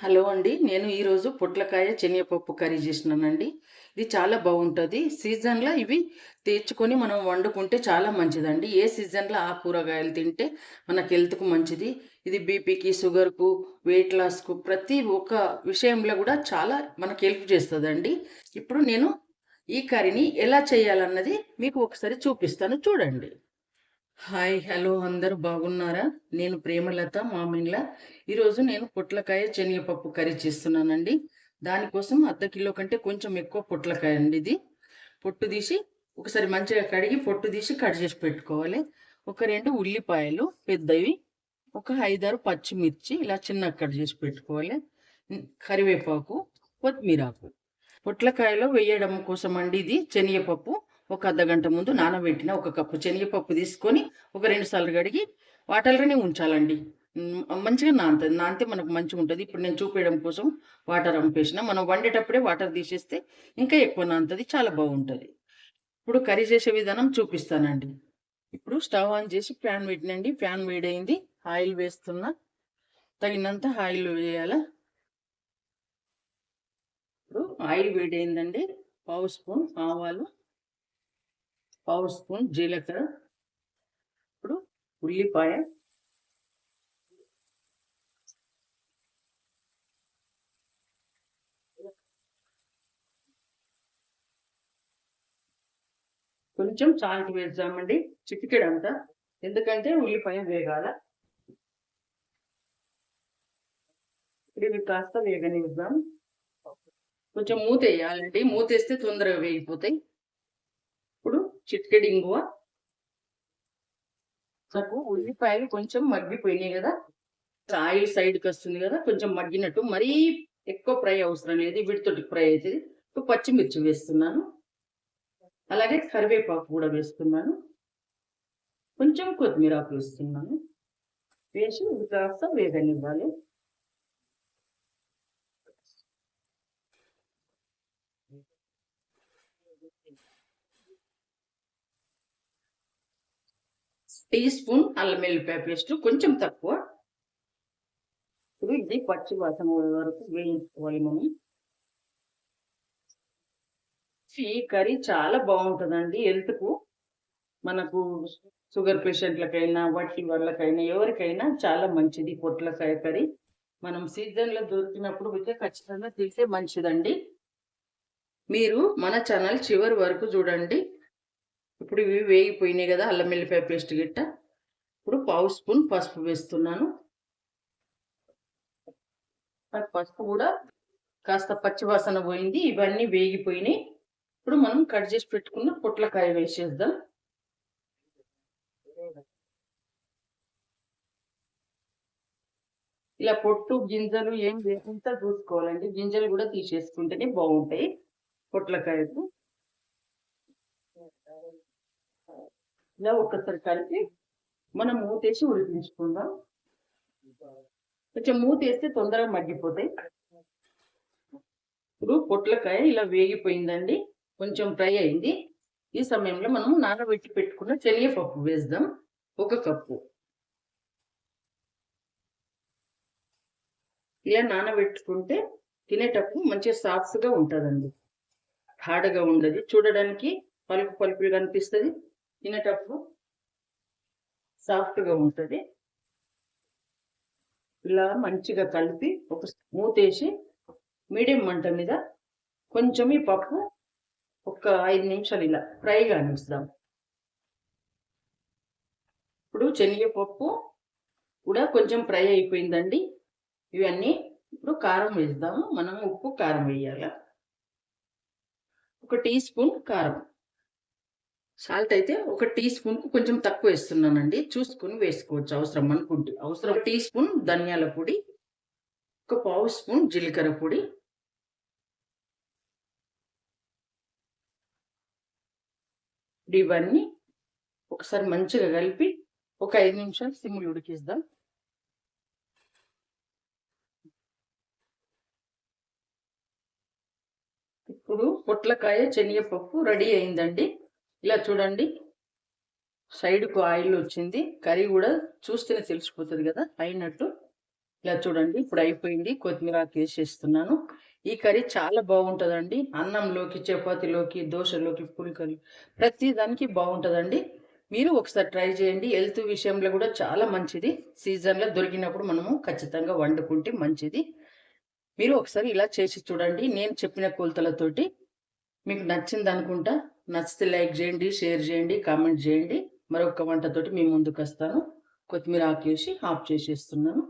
Hello అండి నేను ఈరోజు పొట్లకాయ శనగపప్పు కర్రీ చేసినానండి ఇది చాలా బాగుంటుంది. సీజన్లో ఇవి తెచ్చుకొని మనం వండుకుంటే చాలా మంచిదండి. ఏ సీజన్లో ఆ కూరగాయలు తింటే మనకి హెల్త్కు మంచిది. ఇది బీపీకి షుగర్కు వెయిట్ లాస్కు ప్రతి ఒక్క విషయంలో కూడా చాలా మనకు హెల్ప్ చేస్తుందండి. ఇప్పుడు నేను ఈ కర్రీని ఎలా చేయాలన్నది మీకు ఒకసారి చూపిస్తాను. చూడండి. హాయ్ హలో అందరూ బాగున్నారా? నేను ప్రేమలత మామిన్ల ఈరోజు నేను పొట్లకాయ శనగపప్పు కర్రీ చేస్తున్నానండి. దానికోసం అర్ధ కిలో కంటే కొంచెం ఎక్కువ పొట్లకాయ అండి ఇది. పొట్టు తీసి ఒకసారి మంచిగా కడిగి పొట్టు తీసి కట్ చేసి పెట్టుకోవాలి. ఒక రెండు ఉల్లిపాయలు పెద్దవి ఒక ఐదారు పచ్చిమిర్చి ఇలా చిన్నగా కట్ చేసి పెట్టుకోవాలి. కరివేపాకు కొత్తిమీరాకు పొట్లకాయలో వేయడం కోసం అండి ఇది శనగపప్పు. ఒక అర్ధ గంట ముందు నానబెట్టిన ఒక కప్పు శనగపప్పు తీసుకొని ఒక రెండు సార్లు కడిగి వాటర్లోనే ఉంచాలండి. మంచిగా నానుతుంది నానితే మనకు మంచిగా ఉంటుంది. ఇప్పుడు నేను చూపించడం కోసం వాటర్ అంపేసిన మనం వండేటప్పుడే వాటర్ తీసేస్తే ఇంకా ఎక్కువ నానుతుంది చాలా బాగుంటుంది. ఇప్పుడు కర్రీ చేసే విధానం చూపిస్తానండి. ఇప్పుడు స్టవ్ ఆన్ చేసి ప్యాన్ పెట్టినండి. ప్యాన్ వేడైంది. ఆయిల్ వేస్తున్నా. తగినంత ఆయిల్ వేయాల. ఇప్పుడు ఆయిల్ వేడైందండి. పావు స్పూన్ ఆవాలు. పావర్ స్పూన్ జీలకర్ర. ఇప్పుడు ఉల్లిపాయ. కొంచెం సాల్ట్ వేద్దామండి. చిటికెడంతా. ఎందుకంటే ఉల్లిపాయ వేగాల. ఇవి కాస్త వేగనిద్దాం. కొంచెం మూత వేయాలండి. మూత వేస్తే తొందరగా వేగిపోతాయి. చిటికెడు ఇంగువ నాకు ఉల్లిపాయలు కొంచెం మగ్గిపోయినాయి కదా. ఆయిల్ సైడ్కి వస్తుంది కదా కొంచెం మగ్గినట్టు మరీ ఎక్కువ ఫ్రై అవసరం లేదు వీటితోటి ఫ్రై అవుతుంది. ఇప్పుడు పచ్చిమిర్చి వేస్తున్నాను. అలాగే కరివేపాకు కూడా వేస్తున్నాను. కొంచెం కొత్తిమీర ఆకు వేస్తున్నాను. వేసి ఇది కాస్త వేగనివ్వాలి. టీ స్పూన్ అల్లం వెల్లిపాయ పేస్ట్ కొంచెం తక్కువ. ఇప్పుడు ఇది పచ్చి వాసన వరకు వేయించుకోవాలి మనం. ఈ కర్రీ చాలా బాగుంటుందండి హెల్త్కు. మనకు షుగర్ పేషెంట్లకైనా వట్టి వాళ్ళకైనా ఎవరికైనా చాలా మంచిది పొట్లకాయ కర్రీ. మనం సీజన్లో దొరికినప్పుడు అయితే ఖచ్చితంగా తింటే మంచిదండి. మీరు మన ఛానల్ చివరి వరకు చూడండి. ఇప్పుడు ఇవి వేగిపోయినాయి కదా అల్లం వెల్లిపాయ పేస్ట్ గిట్ట. ఇప్పుడు పావు స్పూన్ పసుపు వేస్తున్నాను. పసుపు కూడా కాస్త పచ్చివాసన పోయింది ఇవన్నీ వేగిపోయినాయి. ఇప్పుడు మనం కట్ చేసి పెట్టుకున్న పొట్లకాయ వేసేద్దాం. ఇలా పొట్టు గింజలు ఏం లేకుండా చూసుకోవాలండి. గింజలు కూడా తీసేసుకుంటేనే బాగుంటాయి పొట్లకాయకు ఇలా ఒక్కసారి కలిపి మనం మూతేసి ఉడికించుకుందాం. కొంచెం మూత వేస్తే తొందరగా మగ్గిపోతాయి. ఇప్పుడు పొట్లకాయ ఇలా వేగిపోయిందండి. కొంచెం ఫ్రై అయింది. ఈ సమయంలో మనం నానబెట్టి పెట్టుకున్న శనగపప్పు వేద్దాం. ఒక కప్పు. ఇలా నానబెట్టుకుంటే తినేటప్పుడు మంచిగా సాఫ్ట్గా ఉంటుందండి. హార్డ్గా ఉండదు. చూడడానికి పలుకు పలుకులుగా అనిపిస్తుంది. తినేటప్పుడు సాఫ్ట్గా ఉంటుంది. ఇలా మంచిగా కలిపి ఒక మూతేసి మీడియం మంట మీద కొంచెం ఈ పప్పు ఒక ఐదు నిమిషాలు ఇలా ఫ్రై కానిస్తాం. ఇప్పుడు శనగపప్పు కూడా కొంచెం ఫ్రై అయిపోయిందండి. ఇవన్నీ ఇప్పుడు కారం వేద్దాము. మనం ఉప్పు కారం వేయాలి? ఒక టీ స్పూన్ కారం. సాల్ట్ అయితే ఒక టీ స్పూన్కు కొంచెం తక్కువ వేస్తున్నానండి. చూసుకుని వేసుకోవచ్చు. అవసరం అనుకుంటే. అవసరం టీ స్పూన్ ధనియాల పొడి ఒక పావు స్పూన్ జీలకర్ర పొడి. ఇవన్నీ ఒకసారి మంచిగా కలిపి ఒక ఐదు నిమిషాలు సిమ్లు ఉడికిద్దాం. ఇప్పుడు పొట్లకాయ శనగపప్పు రెడీ అయిందండి. ఇలా చూడండి. సైడ్కు ఆయిల్ వచ్చింది. కర్రీ కూడా చూస్తేనే తెలిసిపోతుంది కదా అయినట్టు. ఇలా చూడండి. ఇప్పుడు అయిపోయింది. కొత్తిమీర వేసేస్తున్నాను ఈ కర్రీ చాలా బాగుంటుందండి. అన్నంలోకి చపాతీలోకి దోశలోకి పులికలు ప్రతి దానికి బాగుంటుందండి. మీరు ఒకసారి ట్రై చేయండి. హెల్త్ విషయంలో కూడా చాలా మంచిది. సీజన్లో దొరికినప్పుడు మనము ఖచ్చితంగా వండుకుంటే మంచిది. మీరు ఒకసారి ఇలా చేసి చూడండి. నేను చెప్పిన కొలతలతోటి మీకు నచ్చింది అనుకుంటా నచ్చితే లైక్ చేయండి షేర్ చేయండి కామెంట్ చేయండి. మరొక వంటతోటి మీ ముందుకు వస్తాను కొత్తిమీర ఆకేసి ఆఫ్ చేసేస్తున్నాను.